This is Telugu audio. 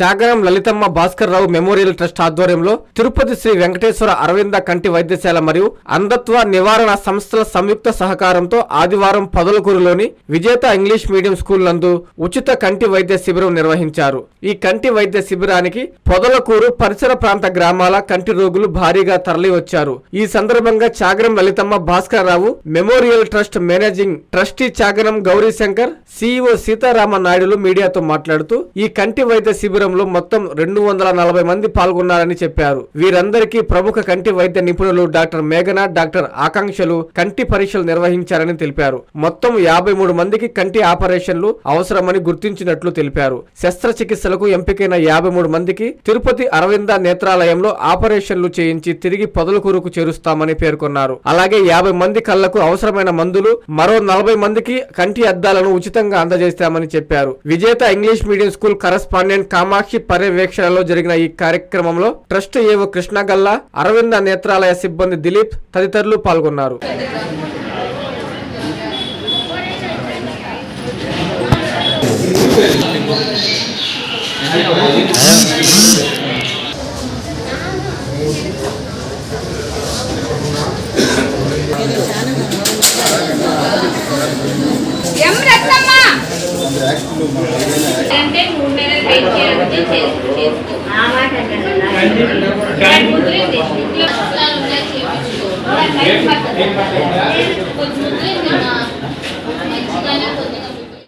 చాగరం లలితమ్మ భాస్కర్ రావు మెమోరియల్ ట్రస్ట్ ఆధ్వర్యంలో తిరుపతి శ్రీ వెంకటేశ్వర అరవింద కంటి వైద్యశాల మరియు అంధత్వ నివారణ సంస్థల సంయుక్త సహకారంతో ఆదివారం పొదలకూరులోని విజేత ఇంగ్లీష్ మీడియం స్కూల్ నందు ఉచిత కంటి వైద్య శిబిరం నిర్వహించారు. ఈ కంటి వైద్య శిబిరానికి పొదలకూరు పరిసర ప్రాంత గ్రామాల కంటి రోగులు భారీగా తరలి వచ్చారు ఈ సందర్భంగా Chagaram Lalithamma Bhaskar Rao memorial trust managing trustee Chagaram Gowrishankar CEO Seetharama నాయుడులు మీడియాతో మాట్లాడుతూ ఈ కంటి వైద్య శిబిరం శిబిరంలో మొత్తం రెండు వందల నలభై మంది పాల్గొన్నారని చెప్పారు. వీరందరికీ ప్రముఖ కంటి వైద్య నిపుణులు డాక్టర్ మేఘన డాక్టర్ ఆకాంక్షలు కంటి పరీక్షలు నిర్వహించారని తెలిపారు. మొత్తం యాభై మూడు మందికి కంటి ఆపరేషన్లు అవసరమని గుర్తించినట్లు తెలిపారు. శస్త్రచికిత్సలకు ఎంపికైన యాభై మూడు మందికి తిరుపతి అరవింద నేత్రాలయంలో ఆపరేషన్లు చేయించి తిరిగి పొదలకూరుకు చేరుస్తామని పేర్కొన్నారు. అలాగే యాభై మంది కళ్ళకు అవసరమైన మందులు మరో నలభై మందికి కంటి అద్దాలను ఉచితంగా అందజేస్తామని చెప్పారు. Vijetha English medium school correspondent Kama Sakshi పర్యవేక్షణలో జరిగిన ఈ కార్యక్రమంలో ట్రస్ట్ ఏవో కృష్ణగల్లా అరవింద నేత్రాలయ సిబ్బంది దిలీప్ తదితరులు పాల్గొన్నారు. ఎం రత్నమ్మ? అంటే మూడు నెలలు వెయిట్ చేయాలంటే చేసుకో.